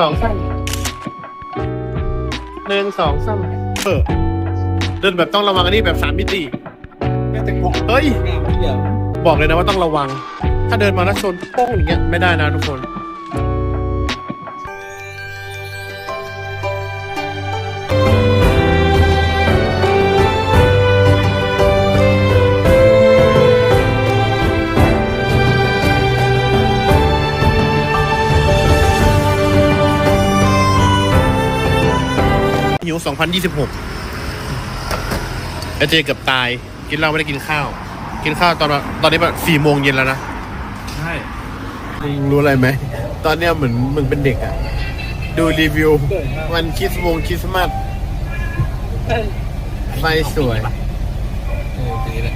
สองสั้นหนึ่งสองสั้นเออเดินแบบต้องระวังอันนี้แบบสามมิติแม่แต่กล่องเฮ้ย เดียวบอกเลยนะว่าต้องระวัง ถ้าเดินมาแล้วชนโป้งอย่างเงี้ยไม่ได้นะทุกคน 2026ไอเจเกือบตาย กินเหล้าไม่ได้กินข้าว กินข้าวตอนว่าตอนนี้แบบสี่โมงเย็นแล้วนะใช่มึงรู้อะไรไหม ตอนเนี้ยเหมือนมึงเป็นเด็กอะดูรีวิว วันคริสต์มงคริสต์มาสไฟสวยเออตีเลย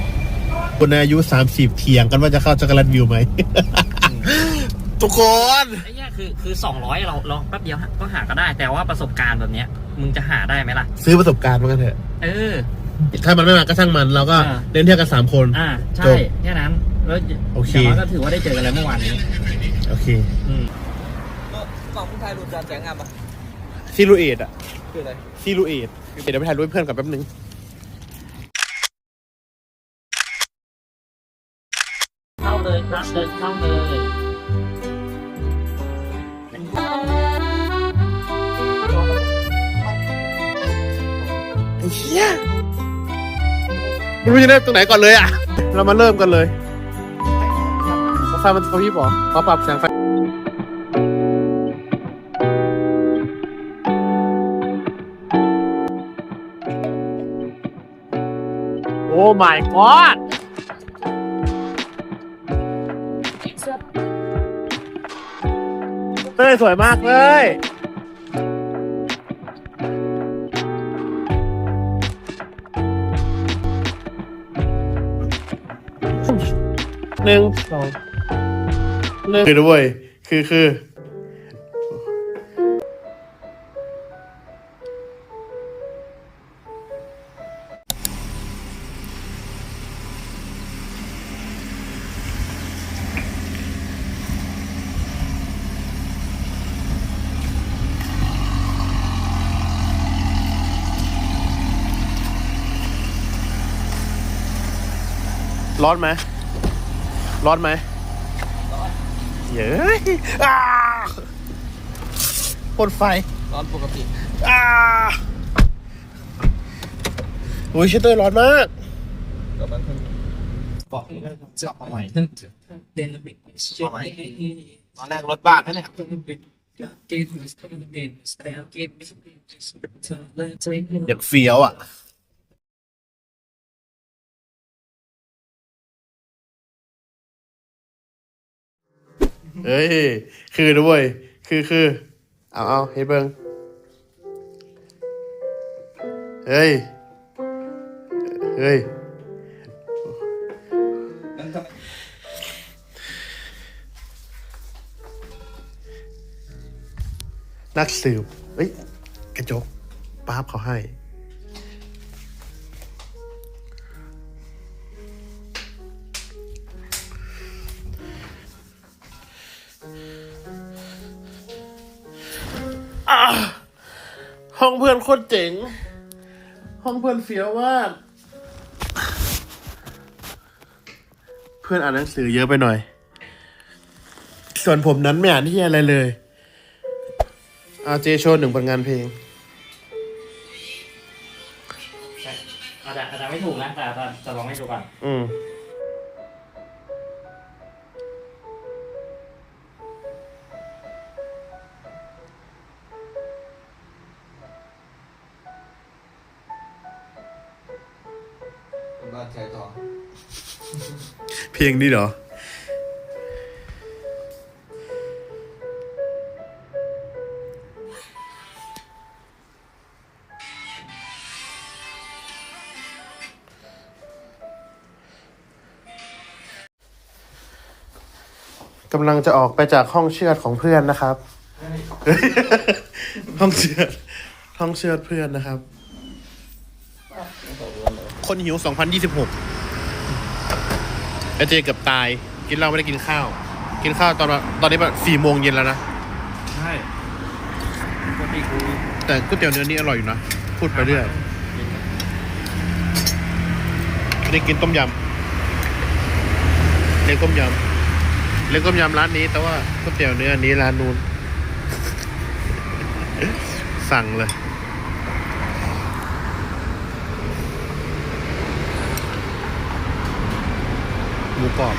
คนอายุสามสิบเถียงกันว่าจะเข้าจักรแลนวิวไหม ทุกคน ไอ้เนี่ยคือคือสองร้อยเราลองแป๊บเดียวก็หาก็ได้ แต่ว่าประสบการณ์แบบเนี้ย มึงจะหาได้ไหมล่ะ ซื้อประสบการณ์มากันเถอะ เออ ถ้ามันไม่มาก็ช่างมันเราก็อ่า เล่นเที่ยวกันสามคน อ่าจใช่บแค่นั้น แล้วโอเค ย่างน้อยก็ถือว่าได้เจอกันแล้วเมื่อวานนี้ โอเคอืมกล่องผู้ชายรูปจานแสงงามอะซิลูเอตอะคืออะไร ซิลูเอตเดี๋ยวไปถ่ายรูปให้เพื่อนกับแป๊บนึงเข้าเลยครับเดินเข้าเลย ไอ้เหี้ยไม่รู้จะเริ่มตรงไหนก่อนเลยอะ เรามาเริ่มกันเลยไฟมันเขาพี่บอกเขาปรับแสงไฟโอ้ my god เต้ยสวยมากเลย หนึ่งสองหนึ่งคือด้วยคือคือร้อนไหม ร้อนไหมเย้ยอ้าพ่นไฟ ร้อนปกติอ้าโอ้ยชิเตอร์ร้อนมากก็มันเพิ่งบอกจะเอาใหม่เดนบิกเอาใหม่ตอนแรกรถบ้านนั่นแหละอยากเฟี้ยวอะ เฮ้ย คือด้วยคือคือ เอาเอาเฮ้ยเบิงเฮ้ย เฮ้ยนั่นทำไมนักสืบ เฮ้ย กระจกป้าบเขาให้ ตรเจ๋ง ห้องเพื่อนเฟี้ยวมาก เพื่อนอ่านหนังสือเยอะไปหน่อย ส่วนผมนั้นไม่อ่านที่อะไรเลย อาเจโชว์หนึ่งผลงานเพลงอาจจะอาจจะไม่ถูกนะแต่จะจะลองให้ดูก่อน อืม เพลงนี้เหรอ กำลังจะออกไปจากห้องเชือดของเพื่อนนะครับ ห้องเชือด ห้องเชือดเพื่อนนะครับ คนหิว 2026 ไอเจเกือบตาย กินเหล้าไม่ได้กินข้าว กินข้าวตอนว่าตอนนี้แบบสี่โมงเย็นแล้วนะ ใช่ปีกูแต่ก๋วยเตี๋ยวเนื้อนี่อร่อยอยู่นะ พูดไปเรื่อยอันนี้กินต้มยำเล็กต้มยำเล็กต้มยำร้านนี้ แต่ว่าก๋วยเตี๋ยวเนื้ออันนี้ร้านนู้นสั่งเลย หมูกรอบ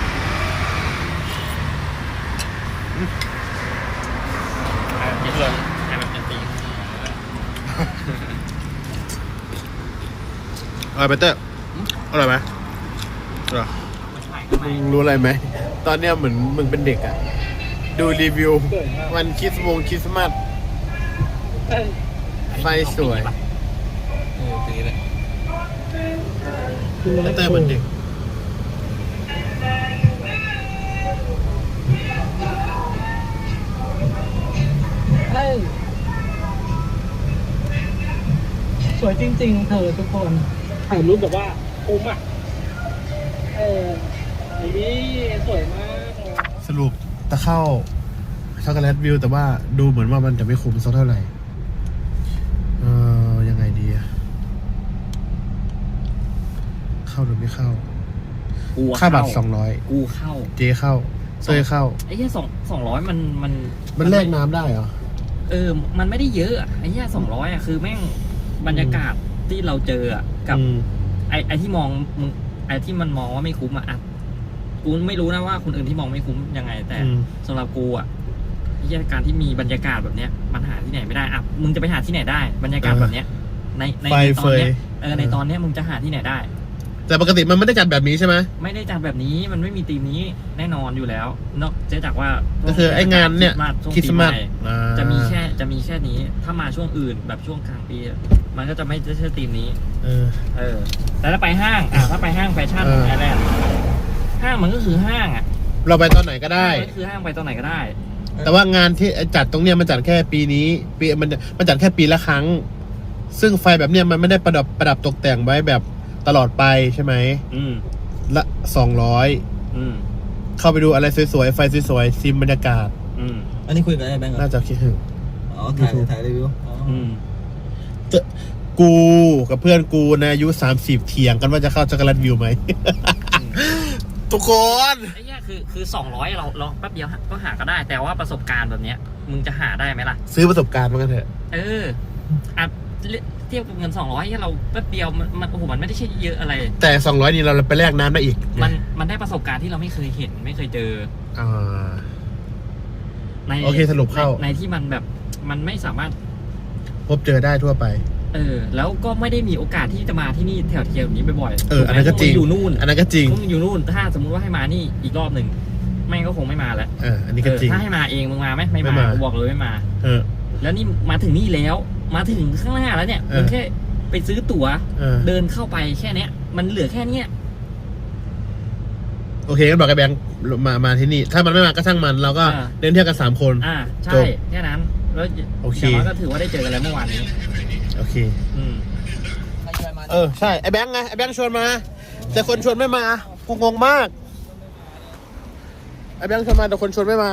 เจ็ดเลยให้มันเป็นตีอร่อยไหมเตอร์อร่อยไหมอร่อยไม่ใช่ข้างในมึงรู้อะไรไหม ตอนเนี้ยเหมือนมึงเป็นเด็กอะดูรีวิว วันคริสต์วงคริสต์มาสไฟสวยเออปีเลยแล้วเตอร์เหมือนเด็ก สวยจริง ๆ เธอทุกคนถ่ายรูปแบบว่าคุ้มอะ เออนี่สวยมากเลยสรุปตะเข้าช็อกโกแลตวิว แต่ว่าดูเหมือนว่ามันจะไม่คุ้มสักเท่าไหร่ เออยังไงดีอะเข้าหรือไม่เข้า กูค่าบัตรเข้สองร้อยกูเข้าเจเข้าเซยเข้า ไอ้เหี้ยสองสองร้อยมันมันมันแลกน้ำได้เหรอ เออ มันไม่ได้เยอะอะไอ้เหี้ยสองร้อยอะคือแม่งบรรยากาศที่เราเจออะกับ อืม ไอ้ไอ้ที่มองมึงไอ้ที่มันมองว่าไม่คุ้มอะอะกูไม่รู้นะว่าคนอื่นที่มองไม่คุ้มยังไง แต่อืม สำหรับกูอะไอ้เหี้ยการที่มีบรรยากาศแบบเนี้ยมันหาที่ไหนไม่ได้อะมึงจะไปหาที่ไหนได้ บรรยากาศแบบเนี้ย ในในไฟในตเฟอนย เนี้ยเออในตอนเนี้ยมึงจะหาที่ไหนได้ แต่ปกติมันไม่ได้จัดแบบนี้ใช่ไหมไม่ได้จัดแบบนี้มันไม่มีธีมนี้แน่นอนอยู่แล้ว นอกจากว่าก็คือไอ้งานเนี่ยช่วงคริสปีต์ใหมาสม่อ่าจะมีแค่จะมีแค่นี้ ถ้ามาช่วงอื่นแบบช่วงกลางปีอะมันก็จะไม่ใช่ธีมนี้เออเออ แต่ถ้าไปห้างอะถ้าไปห้างแฟชั่นเออไอแลนด์ห้างมันก็คือห้างอะ เราไปตอนไหนก็ได้มันก็คือห้างไปตอนไหนก็ได้ แต่ว่างานที่จัดตรงเนี้ยมันจัดแค่ปีนี้ปีมันมันจัดแค่ปีละครั้ง ซึ่งไฟแบบเนี้ยมันไม่ได้ประดับประดับตกแต่งไว้แบบ ตลอดไปใช่ไหมอืมละสองร้อยอืมเข้าไปดูอะไรสวยๆ ไฟสวยๆซิมบรรยากาศ อืมอันนี้คุยกับไอ้แบงค์เหรอน่าจะคิดถึง อ๋อถ่ายถ่ายรีวิวอ๋ออืมกูกับเพื่อนกูในะอายุสามสิบเถียงกันว่าจะเข้าจักรแลตวิวไหม ทุกคน ไอ้เนี่ยคือคือสองร้อยเราเราแป๊บเดียวก็หาก็ได้ แต่ว่าประสบการณ์แบบเนี้ย มึงจะหาได้ไหมล่ะ ซื้อประสบการณ์มากันเถอะ เอออะ เทียบกับเงินสองร้อยเราแป๊บเดียวมันมันโอ้โหมันไม่ได้ใช่เยอะอะไร แต่สองร้อยนี้เราไปแลกน้ำได้อีกมันมันได้ประสบการณ์ที่เราไม่เคยเห็นไม่เคยเจออ่าในโอเคสรุปเข้า ในในที่มันแบบมันไม่สามารถ พบเจอได้ทั่วไป เออ แล้วก็ไม่ได้มีโอกาสที่จะมาที่นี่แถวเทียวนี้บ่อยๆเอออันนั้นก็จริงพวมึอยู่นู่น อันนั้นก็จริงพวกมึงอยู่นู่น ถ้าสมมุติว่าให้มานี่อีกรอบหนึ่งแม่งก็คงไม่มาแล้วเอออันนี้ก็จริงเออถ้าให้มาเองมึงมาไหมไม่ไม่มามากูบอกเลยไม่มา เออ แล้วนี่มาถึงนี่แล้ว มาถึงข้างหน้าแล้วเนี่ยเออมึงแค่ไปซื้อตั๋ว เออเดินเข้าไปแค่เนี้ย มันเหลือแค่เนี้ย โอเคงั้นบอกไอ้แบงค์มามาที่นี่ ถ้ามันไม่มาก็ช่างมันเราก็อ่า เดินเที่ยวกันสามคน อ่า จใช่ บแค่นั้น แล้วโอเค ย่างน้อยก็ถือว่าได้เจอกันแล้วเมื่อวานนี้ โอเค อืม เออใช่ไอ้แบงค์ไงไอ้แบงค์ชวนมา แต่คนชวนไม่มา กูงงมากไอ้แบงค์ชวนมาแต่คนชวนไม่มา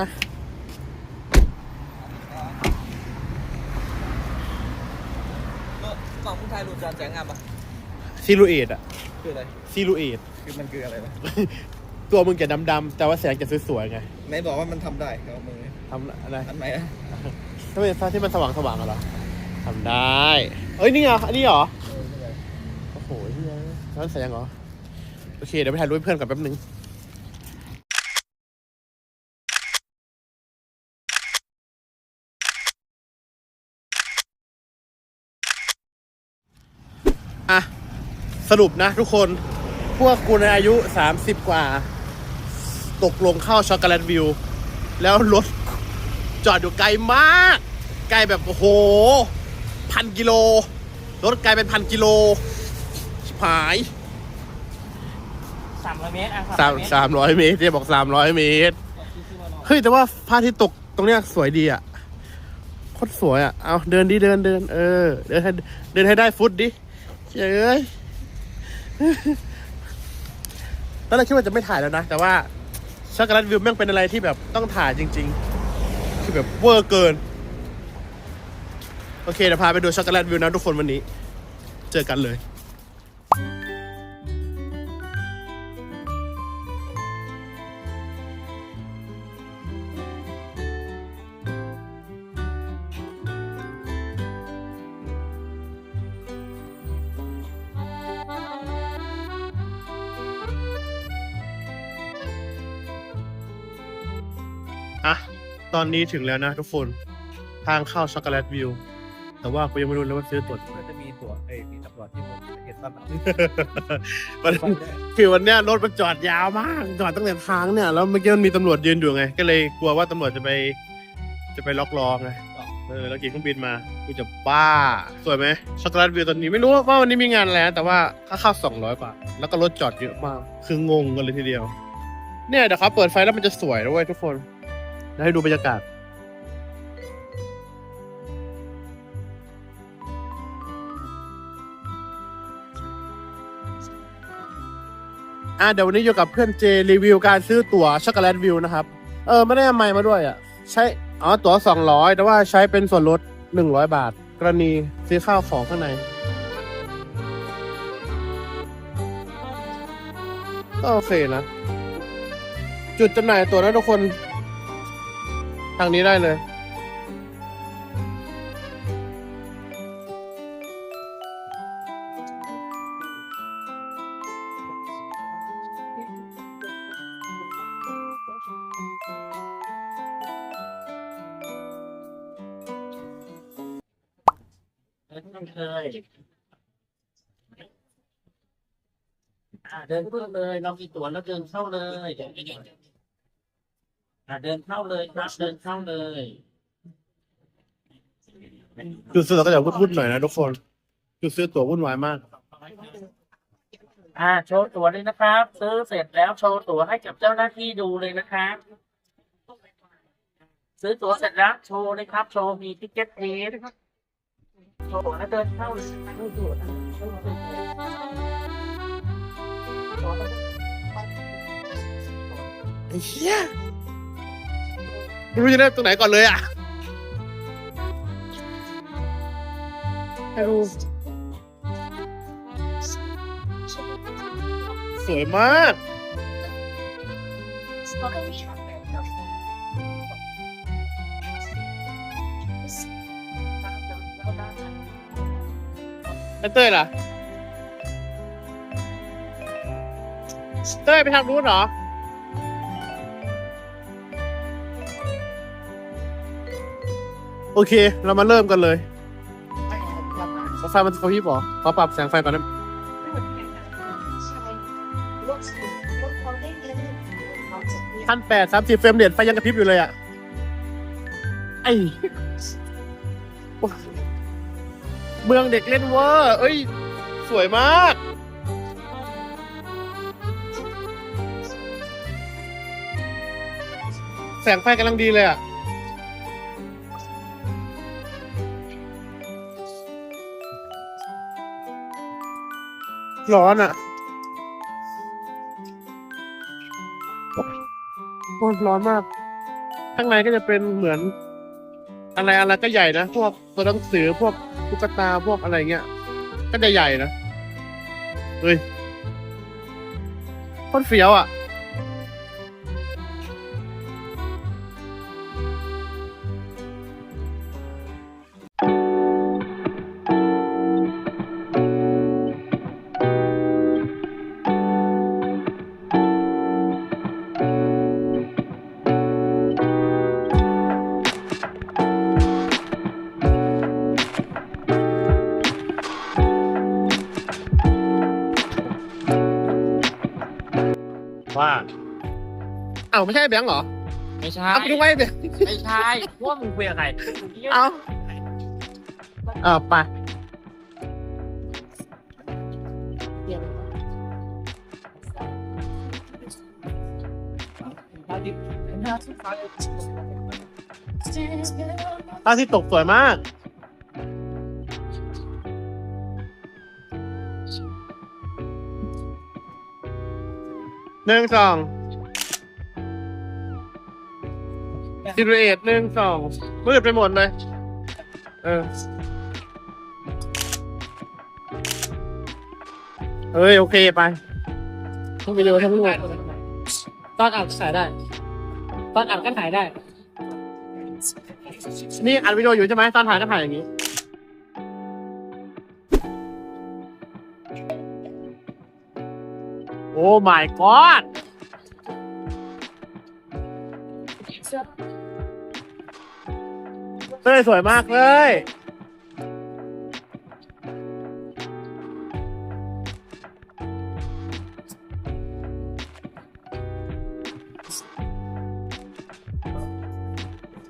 กล่องผู้ชาย รูปจานแสงงามปะซิลูเอตอะคืออะไร ซิลูเอต คือมันคืออะไรวะตัวมึงจะดำๆแต่ว่าแสงจะสวยๆไงไหนบอกว่ามันทำได้เอามือทำอะไรอันไหนอะถ้าเป็นฟ้าที่มันสว่างสว่างๆเหรอทำได้ เอ้ย นี่เหรออันนี้เหรอโอ้โหเฮียนั่นแสงเหรอ โอเค เดี๋ยวไปถ่ายรูปให้เพื่อนก่อนแป๊บนึง อะ สรุปนะทุกคน พวกกูในอายุ 30 กว่า ตกลงเข้าช็อกโกแลตวิว แล้วรถจอดอยู่ไกลมาก ไกลแบบ โอ้โห พันกิโล รถไกลเป็นพันกิโลชิบหายสามร้อยเมตรอะสามสามร้อยเมตรเจ๊บอกสามร้อยเมตร เฮ้ย แต่ว่าพระอาทิตย์ตกตรงเนี้ยสวยดีอะโคตรสวยอะ เอาเดินดิเดินเดิน เออ เดินให้เดินให้ได้ฟุตดิ เจ้ยตอนแรกคิดว่าจะไม่ถ่ายแล้วนะ แต่ว่าช็อกโกแลตวิวแม่งเป็นอะไรที่แบบต้องถ่ายจริง ๆ คือแบบเวอร์เกิน โอเคเดี๋ยวพาไปดูช็อกโกแลตวิวนะทุกคนวันนี้ เจอกันเลย ตอนนี้ถึงแล้วนะทุกคน ทางเข้าช็อกโกแลตวิว แต่ว่ากูยังไม่รู้เลยว่าซื้อตั๋วที่ไหนจะมีตัวเอ้ยมีตำรวจที่ผมเห็นตอนนั้นมันคือวันเนี้ยรถมันจอดยาวมากจอดตั้งแต่ทางเนี่ยแล้วเมื่อกี้มันมีตำรวจยืนอยู่ไง ก็เลยกลัวว่าตำรวจจะไป จะไปล็อกล้อไงเออแล้วขี่เครื่องบินมากูจะบ้า สวยไหมช็อกโกแลตวิวตอนนี้ไม่รู้ว่าวันนี้มีงานอะไรนะแต่ว่าค่าเข้าสองร้อยบาทแล้วก็รถจอดเยอะมาก คืองงกันเลยทีเดียว เนี่ยเดี๋ยวเขาเปิดไฟแล้วมันจะสวยด้วยทุกคน เดี๋ยวให้ดูบรรยากาศอะเดี๋ยววันนี้อยู่กับเพื่อนเจรีวิวการซื้อตั๋วช็อกโกแลตวิวนะครับ เออไม่ได้เอาไมค์มาด้วยอะ ใช้อ๋อตั๋วสองร้อยแต่ว่าใช้เป็นส่วนลดหนึ่งร้อยบาท กรณีซื้อข้าวของข้างในก็โอเคนะ จุดจำหน่ายตั๋วนะทุกคน ทางนี้ได้เลยไม่เคยอ่าเดินเข้าเลย เรามีตั๋วแล้วเดินเข้าเลย อ่าเดินเข้าเลยครับเดินเข้าเลย จุดซื้อตั๋วก็จะวุ่นๆหน่อยนะทุกคน จุดซื้อตั๋ววุ่นวายมาก อ่าโชว์ตั๋วเลยนะครับ ซื้อเสร็จแล้วโชว์ตั๋วให้กับเจ้าหน้าที่ดูเลยนะครับ ซื้อตั๋วเสร็จแล้วโชว์เลยครับ โชว์มีทิกเก็ตเอนะครับโชว์แล้วเดินเข้าเลยดูตั๋วนะโชว์เลยตั๋วแล้วไอ้เหี้ย ไม่รู้จะเริ่มตรงไหนก่อนเลยอะให้ดูสวยมากไอ้เต้ยล่ะ เต้ยไปทางนู้นเหรอ โอเค เรามาเริ่มกันเลยไฟมันเขาพี่บอกขอปรับแสงไฟก่อนนะพันแปดสามสิบเฟรมเรทไฟยังกระพริบอยู่เลยอะ ไอเมืองเด็กเล่นเวอร์เอ้ย สวยมาก แสงไฟกำลังดีเลยอะ ร้อนอะโคตรร้อนมาก ข้างในก็จะเป็นเหมือน อะไรอะไรก็ใหญ่นะ พวกตัวหนังสือพวกตุ๊กตาพวกอะไรเงี้ย ก็จะใหญ่นะ เฮ้ยคนเฟี้ยวอะ อ้าไม่ใช่แบงค์เหรอไม่ใช่ เอาไปดูไว้แบงค์ไม่ใช่พวกมึงคุยกับใครเอาเอาไปพระอาทิตย์ตกสวยมากหนึ่งสอง ซิลูเอตหนึ่งสองมืดไปหมดเลยเออเฮ้ย โอเคไปต้องไปดูทั้งหมดตอนอ่านถ่ายได้ ตอนอ่านก็ถ่ายได้ นี่อัดวิดีโออยู่ใช่ไหมตอนถ่ายก็ถ่ายอย่างนี้ โอ้ my god เต้ยสวยมากเลย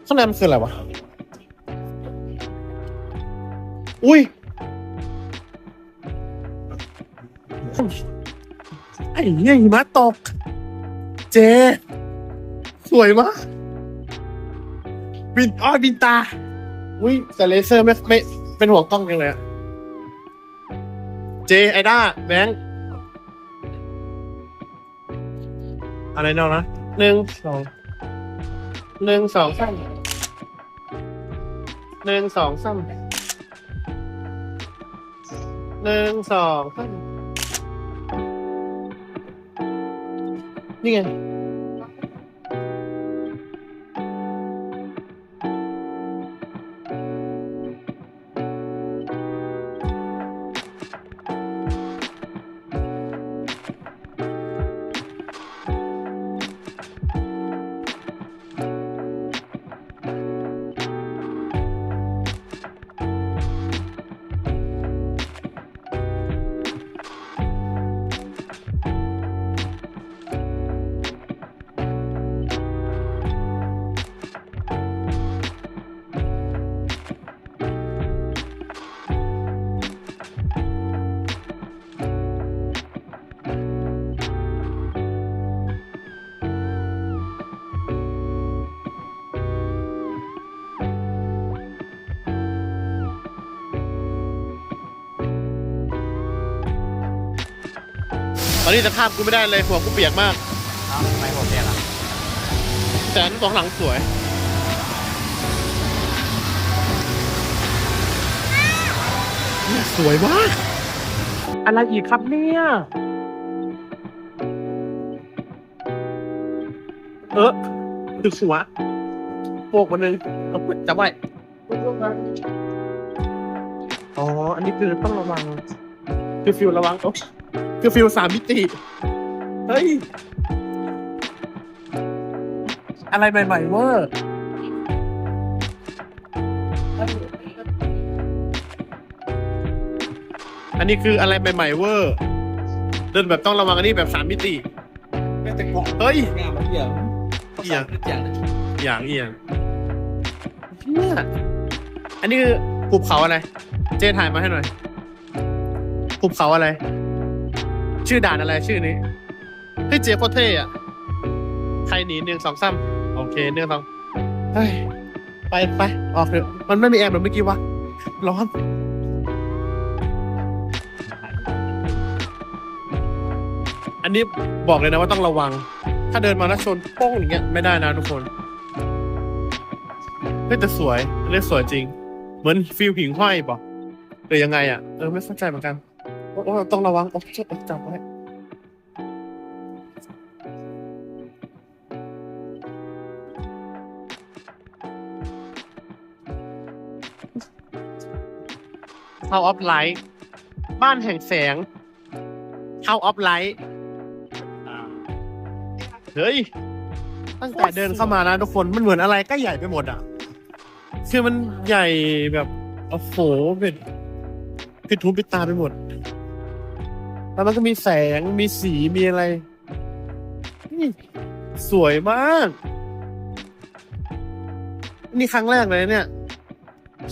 ข้างในมันคืออะไรวะ อุ้ยไอ้เนี่ยหิมะตก เจ สวยมากบินอ้อยบินตา อุ้ยแต่เลเซอร์ไม่ไม่เป็นห่วงกล้องยังเลยอะเจไอด้าแบงค์อะไรเนาะนะหนึ่งสองหนึ่งสองสามหนึ่งสองสามหนึ่งสองสามนี่ไง นนี้สภาพกูไม่ได้เลยหัวกูเปียกมาก เอ้าทำไมผมเนี่ยล่ะแต่อันสองหลังสวย เนี่ยสวยมาก อะไรอีกครับเนี่ย เออตึกหัวโปกวันหนึ่งเอาจับไว้ อ๋อ อันนี้คือต้องระวังคือฟิวระวังโอ๊ะ คือฟิวสามมิติ เฮ้ย อะไรใหม่ๆเวอร์อันนี้คืออะไรใหม่ๆเวอร์ เดินแบบต้องระวังอันนี้แบบสามมิติ แม้แต่เกาะเฮ้ย งามมันเหี่ยวเหี่ยวทุกอย่างเลยอย่างเอียงเนี่ยอันนี้คือภูเขาอะไร เจ๊ถ่ายมาให้หน่อยภูเขาอะไร ชื่อด่านอะไรชื่อนี้เฮ้ยเจ๊โคตรเท่อะใครหนีหนึ่งสองสามโอเคหนึ่งสองเฮ้ยไปไปออกเถอะมันไม่มีแอร์เหมือนเมื่อกี้วะร้อนอันนี้บอกเลยนะว่าต้องระวัง ถ้าเดินมาแล้วชนโป้งอย่างเงี้ยไม่ได้นะทุกคนเฮ้ยแต่สวยอันนี้สวยจริง เหมือนฟิลหิ่งห้อยป่ะหรือยังไงอะเออไม่เข้าใจเหมือนกัน โอ้ต้องระวังโอ้เจ็บจับไว้เ o าออฟไลท์บ้านแห่งแสง House of Light เฮ้ย ตั้งแต่เดินเข้ามานะทุกคนมันเหมือนอะไรก็ใหญ่ไปหมดอะ คือมันใหญ่แบบโอ้โหเป็นพิดทุพิดตาไปหมด แล้วมันก็มีแสงมีสีมีอะไรนี่สวยมาก นี่ครั้งแรกเลยเนี่ย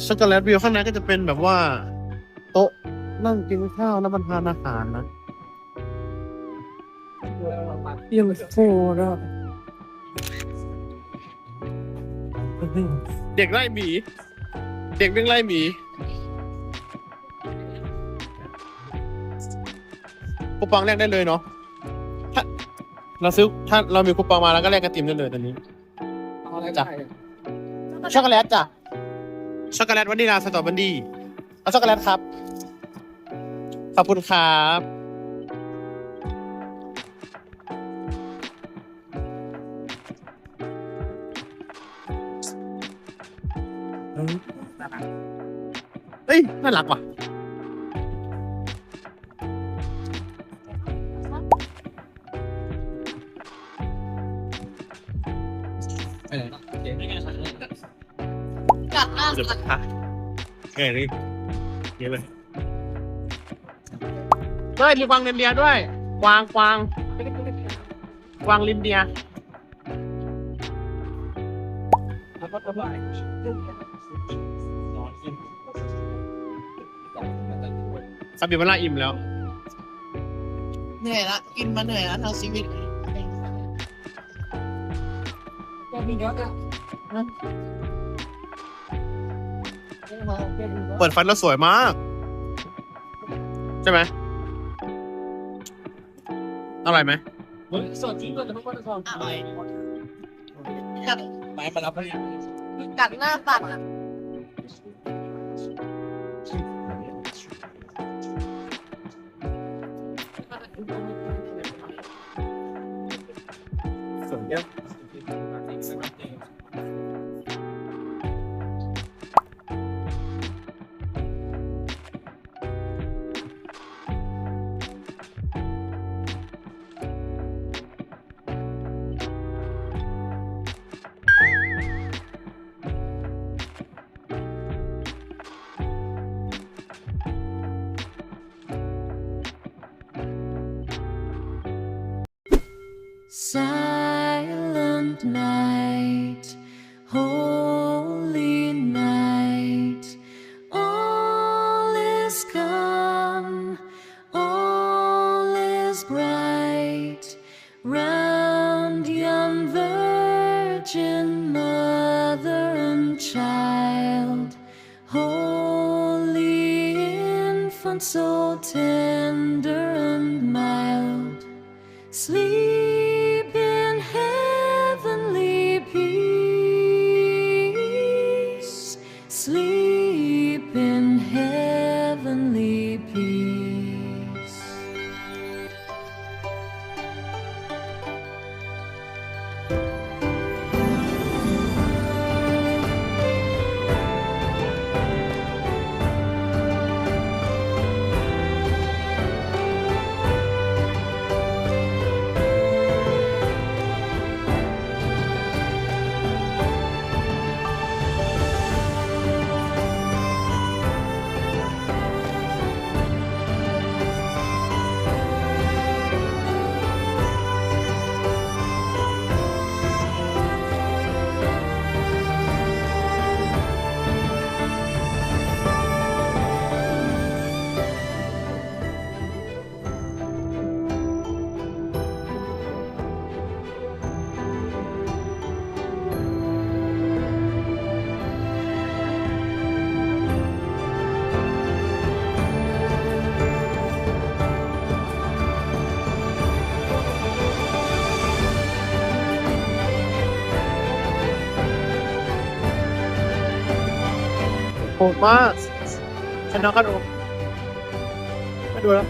ช็อกโกแลตวิวข้างในก็จะเป็นแบบว่า โต๊ะนั่งกินข้าวแล้วบรรทานอาหารนะยังโคตรเด็กไล่หมี เด็กวิ่งไล่หมี คูปองแลกได้เลยเนาะถ้าเราซื้อถ้าเรามีคูปองมาแล้วก็แลกกระติมได้เลยตอนนี้ เอาอะไรจ้ะ ช็อกโกแลตจ้ะช็อกโกแลตวานิลาสตรอเบอรี่เอาช็อกโกแลตครับขอบคุณครับเฮ้ยน่ารักว่ะ กัดหน้าเดี๋ยวกัดอะเอ้ยนี่เยอะเลยเฮ้ยมีกวางเรนเดียร์ด้วย กวางกวางกวางลินเดียร์แล้วก็ระบายซาบิมาลาอิ่มแล้ว เหนื่อยละกินมาเหนื่อยละทั้งชีวิตเปิดไฟแล้วสวยมาก ใช่ไหมอร่อยไหมสดจริงก็จะไม่ว่าจะทองอร่อยกัดไม้มารับแล้วเนี่ยกัดหน้าตัดอะส่วนเยอะ is bright, round young virgin mother and child, holy infant, so tender โหดมากชนะกันโอ้ไม่ดูแล้ว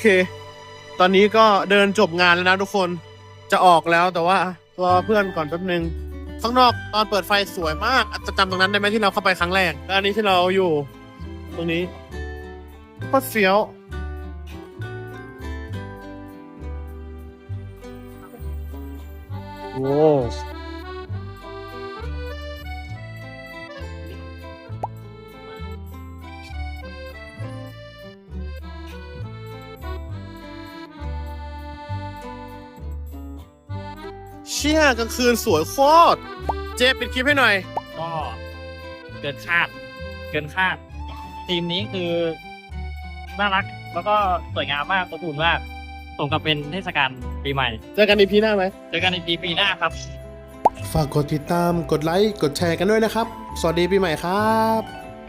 เค ตอนนี้ก็เดินจบงานแล้วนะทุกคนจะออกแล้วแต่ว่ารอเพื่อนก่อนแป๊บนึงข้างนอกตอนเปิดไฟสวยมากจะจำตรงนั้นได้ไหมที่เราเข้าไปครั้งแรกแล้วอันนี้ที่เราอยู่ ตรงนี้โคตรเฟี้ยวโอ้ เชี่ยกลางคืนสวยโคตร เจปิดคลิปให้หน่อย ก็เกินคาด เกินคาด ทีมนี้คือน่ารักแล้วก็สวยงามมากอบอุ่นมากสมกับเป็นเทศกาลปีใหม่ เจอกันในพีหน้าไหม เจอกันในปีปีหน้าครับ ฝากกดติดตาม กดไลค์ กดแชร์กันด้วยนะครับ สวัสดีปีใหม่ครับ